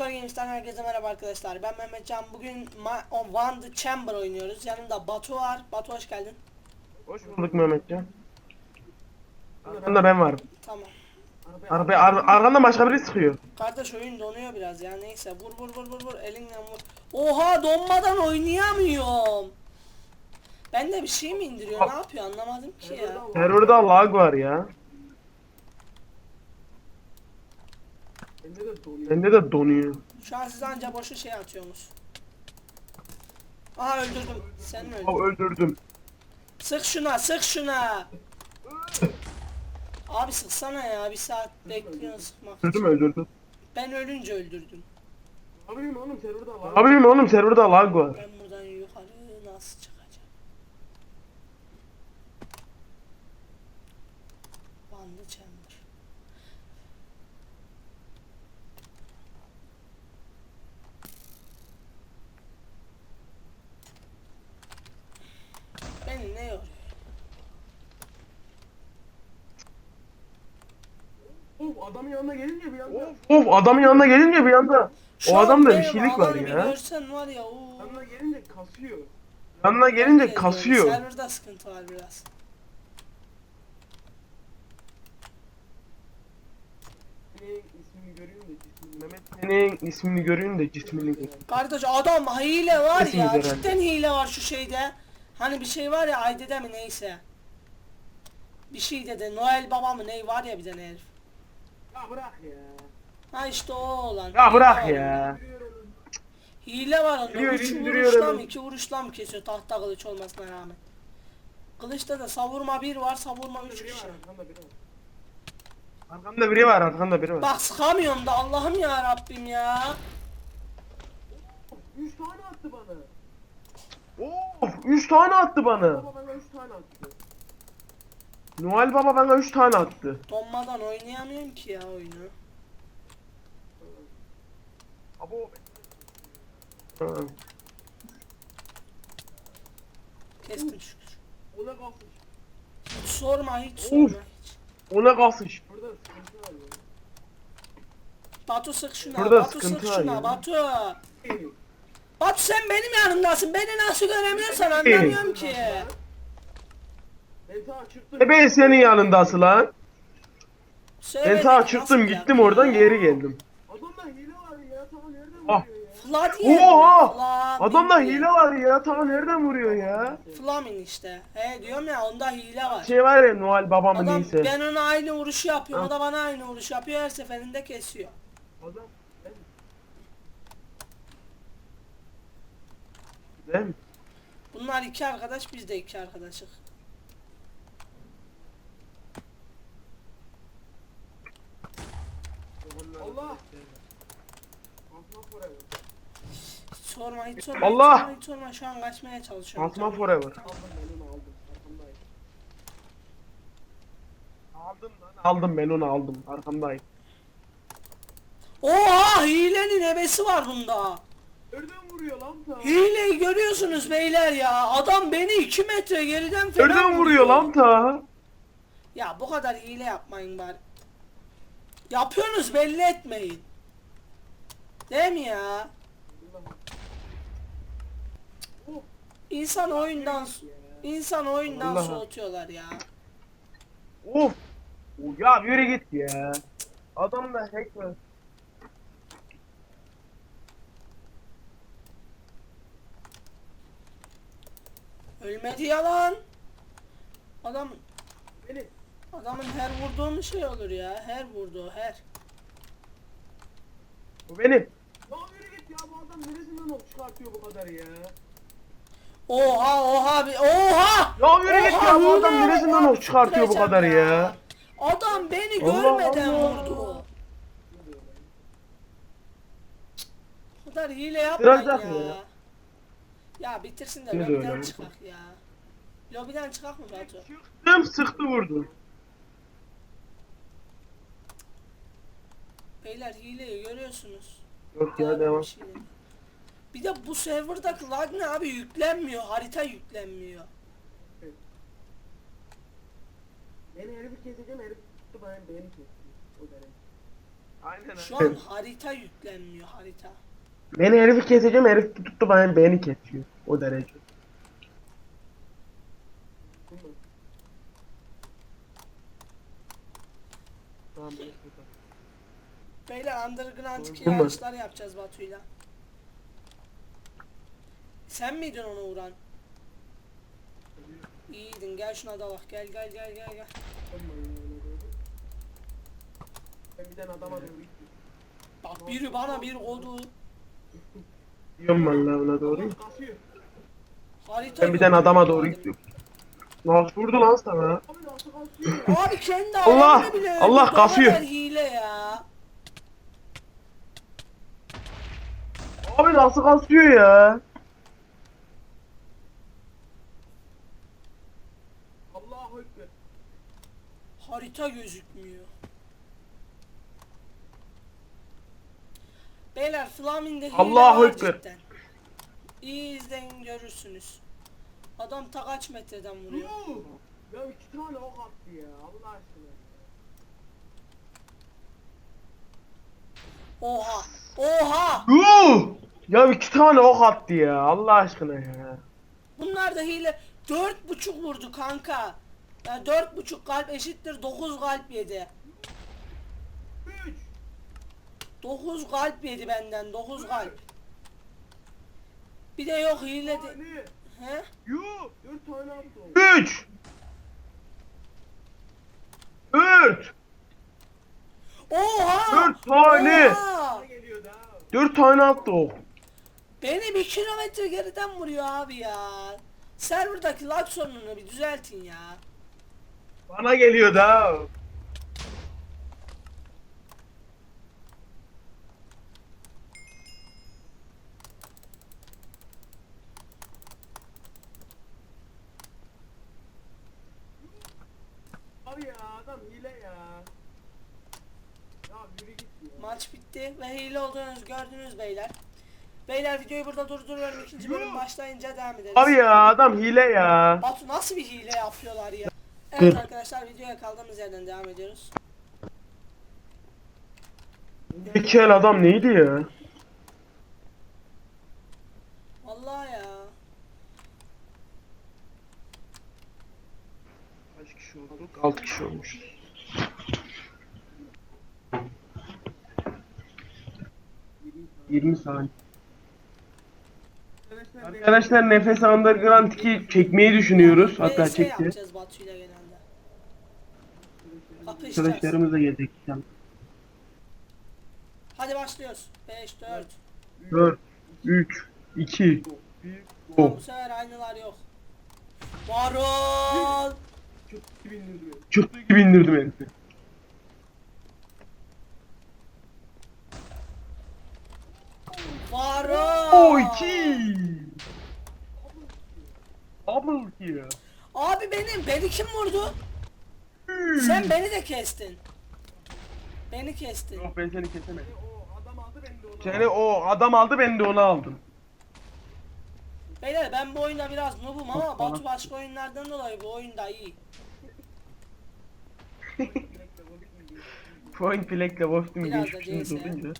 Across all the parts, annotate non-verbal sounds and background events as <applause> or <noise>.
arkadaşlar. Ben Mehmetcan. Bugün Ma- One the Chamber oynuyoruz. Yanımda Batu var. Batu hoş geldin. Hoş bulduk Mehmetcan. Arkanda ben varım. Tamam. Araba ar arkanda başka biri sıkıyor. Kardeş oyun donuyor biraz ya. Neyse vur vur vur vur vur elinle vur. Oha donmadan oynayamıyorum. Ben de bir şey mi indiriyor? Ne yapıyor anlamadım ki ya. Serverda lag var ya. Bende de donuyor. Şu an siz anca boşu şey atıyorsunuz. Aha öldürdüm. Sen mi öldürdün? öldürdüm. Sık şuna sık şuna. Abi sıksana ya bir saat bekliyorsun sıkmak. Öldürdüm öldürdüm. Ben ölünce öldürdüm. Abim oğlum serverda var. Abim oğlum serverda lag var. Ben buradan yukarı nasıl çıkacağım? Bandı chamber. Beni ne yoruyor? Of adamın yanına gelince bir anda Of adamın yanına gelince bir anda Şu o adamda bir şeylik var ya. Görsen var ya o. yanına gelince kasıyor. Yanına gelince kasıyor. Serverda sıkıntı var biraz. Senin ismini görün de cismini gör. Kardeş adam hile var Kesin ya. herhalde. Cidden hile var şu şeyde. Hani bir şey var ya Ayde'de mi neyse. Bir şey dedi. Noel Baba mı ney var ya bir tane herif. Ya bırak ya. Ha işte o olan. Ya bırak ya. Hile var onda. Biliyor, Üç vuruşla mı iki vuruşla mı kesiyor tahta kılıç olmasına rağmen. Kılıçta da savurma bir var savurma üç kişi. var arkanda biri var. Arkamda biri var. Bak sıkamıyorum da Allah'ım ya Rabbim ya. Üç tane attı bana. Of 3 tane attı bana. Baba bana üç tane attı. Noel Baba bana 3 tane attı. Donmadan oynayamıyorum ki ya oyunu. Abo. Ha. Kestim şükür. O ne kalkmış. Hiç sorma hiç sorma Uf. hiç. O ne kalsış. Burada sıkıntı var ya. Batu sık şuna. Burada Batu sık sıkıntı var şuna. ya. Batu. Batu sen benim yanımdasın. Beni nasıl göremiyorsan anlamıyorum ki. E ben senin yanındasın lan. Ben nasıl çıktım ya? gittim oradan geri geldim. Adamda hile var ya. Tamam nereden Ah. vuruyor ya? Oha! Adamda hile var ya. Ta nereden vuruyor ya? Flamin işte. He diyorum ya onda hile var. Şey var ya Noel Baba mı Adam neyse. ben ona aynı vuruşu yapıyorum. Ah. O da bana aynı vuruşu yapıyor. Her seferinde kesiyor. Adam Değil mi? Bunlar iki arkadaş biz de iki arkadaşık. Allah. Forever. Sorma hiç sorma. Allah! Hiç sorma, hiç sorma. Şu an kaçmaya çalışıyorum. Altma forever. Aldım ben onu aldım. Arkamdayım. Aldım lan. Aldım ben onu aldım. Arkamdayım. Oha hilenin ebesi var bunda. Nereden vuruyor lan ta? Hileyi görüyorsunuz beyler ya. Adam beni 2 metre geriden falan Nereden vuruyor lan ta? Ya bu kadar hile yapmayın bari. Yapıyorsunuz belli etmeyin. Değil mi ya? İnsan oyundan insan oyundan soğutuyorlar ya. Of. Ya yürü git ya. Adam da hack var. Ölmedi yalan. Adam beni. Adamın her vurduğu bir şey olur ya. Her vurduğu her. Bu benim. Ya yürü git ya bu adam neresinden ok çıkartıyor bu kadar ya? Oha oha bir oha! Ya yürü git ya bu adam neresinden ok çıkartıyor bu kadar ya. Adam beni Allah görmeden Allah. vurdu. Bu kadar hile yapmayın ya. ya? Ya bitirsin de de lobiden öyle. çıkak ya. Lobiden çıkak mı Batu? Tüm sıktı vurdu. Beyler hileyi görüyorsunuz. Yok ya Abi devam. bir şey. Bir de bu serverdaki lag ne abi yüklenmiyor. Harita yüklenmiyor. Beni herifi keseceğim herif tuttu beni beni kesti. O derece. Aynen Şu an harita yüklenmiyor harita. Beni herifi keseceğim herif tuttu beni, beni kesiyor. O derece. Tamam, ben. Beyler underground yarışlar yapacağız Batu'yla. Sen miydin onu vuran? İyiydin gel şuna da bak gel gel gel gel gel. Ben bir tane adama doğru gittim. Bak biri bana bir oldu. Diyorum vallahi ona doğru. Kasıyor. Harita Ben bir tane adama doğru gidiyorum. Nasıl vurdu lan sana? Abi kendi Allah! bile. Allah Bu kasıyor. kadar hile ya. Abi nasıl kasıyor ya? Allahu Ekber. Harita gözükmüyor. Beyler Flamin'de hile Allahu var Ekber. cidden. İyi izleyin görürsünüz. Adam ta kaç metreden vuruyor. Yuh! Ya iki tane ok attı ya Allah aşkına. Oha. Oha. Yuh! Ya iki tane ok attı ya Allah aşkına ya. Bunlar da hile. Dört buçuk vurdu kanka. Ya dört buçuk kalp eşittir dokuz kalp yedi. Üç! Dokuz kalp yedi benden dokuz kalp. Bir de yok hile de. He? Yuh! Dört tane attı o. Üç! Dört! Oha. Dört tane. Oha! Dört tane attı o. Beni bir kilometre geriden vuruyor abi ya. Serverdaki lag sorununu bir düzeltin ya. Bana geliyor da. Abi ya adam hile ya. Ya yürü git ya. Maç bitti ve hile olduğunuzu gördünüz beyler. Beyler videoyu burada durduruyorum. İkinci bölüm başlayınca devam ederiz. Abi ya adam hile ya. Batu nasıl bir hile yapıyorlar ya? Evet arkadaşlar videoya kaldığımız yerden devam ediyoruz. İki el adam neydi ya? Vallahi ya. Kaç kişi olduk? 6 kişi olmuş. Yirmi saniye. Arkadaşlar, Nefes Underground 2 çekmeyi düşünüyoruz. Hatta VS çekti. yapacağız Batu'yla genelde. Kapışacağız. Arkadaşlarımız da gelecek. Hadi başlıyoruz. 5, 4. 4, 3, 2, Tamam, go. bu sefer aynılar yok. Varol! Çıktı gibi indirdim herifi. Varol! O 2. Double kill. Abi benim, beni kim vurdu? Sen beni de kestin. Beni kestin. Yok ben seni kesemedim. O adam aldı ben de onu Seni o adam aldı ben de onu aldım. Beyler ben bu oyunda biraz noobum ama Batu başka oyunlardan dolayı bu oyunda iyi. <laughs> Point black'le Geçmişiniz CS. olunca.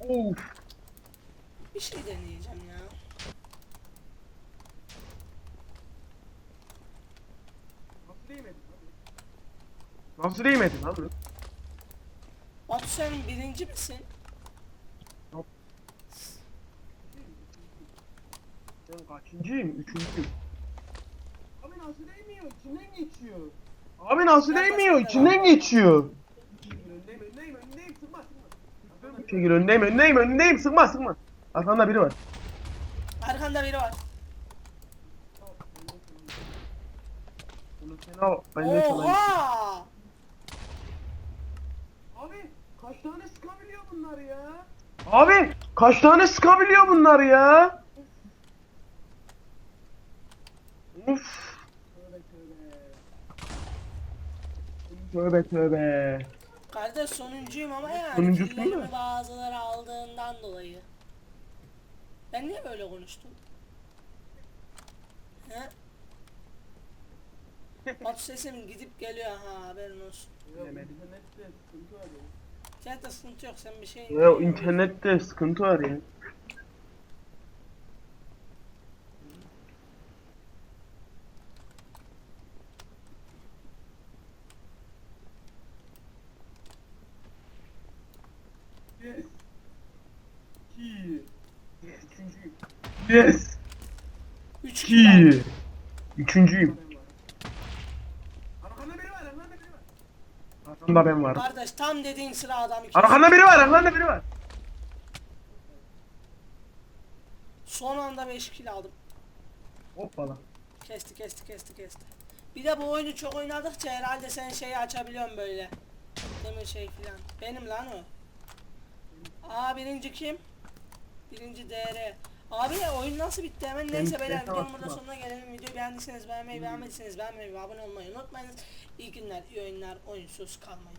Of. Bir şey deneyeceğim ya. Nasıl değmedi abi? Nasıl değmedin abi? Batu sen birinci misin? Ben kaçıncıyım? Üçüncüyüm. Abi nasıl değmiyor? İçinden geçiyor. Abi nasıl Ben değmiyor? basmadım. İçinden geçiyor. Öndeyim öndeyim öndeyim sıkma sıkma. Çekil öndeyim öndeyim öndeyim sıkma sıkma. Arkanda biri var. Arkanda biri var. Bunu sen al. Ben de sana. Oha! Kaç tane sıkabiliyor bunlar ya? Abi kaç tane sıkabiliyor bunlar ya? Uf. Tövbe tövbe. Kardeş sonuncuyum ama yani Sonuncusun killerimi da. bazıları aldığından dolayı. Ben niye böyle konuştum? He? Batu sesim gidip geliyor ha haberin olsun. Ya Nette sıkıntı yok sen bir şey Ya internette sıkıntı var ya. Yes. İki. Üçüncü. Yes. 3 kilo. Ki. Üçüncüyüm. Arkanda biri var, arkanda biri var. Arkamda ben varım. Kardeş tam dediğin sıra adam iki. Arkanda biri var, arkanda biri var. Son anda 5 kilo aldım. Hoppala. Kesti kesti kesti kesti. Bir de bu oyunu çok oynadıkça herhalde sen şeyi açabiliyorsun böyle. Demir şey filan. Benim lan o. Aa birinci kim? Birinci DR. Abi oyun nasıl bitti hemen neyse beyler videonun burada sonuna gelelim. Videoyu beğendiyseniz beğenmeyi beğenmediyseniz beğenmeyi ve abone olmayı unutmayınız. İyi günler, iyi oyunlar, oyunsuz kalmayın.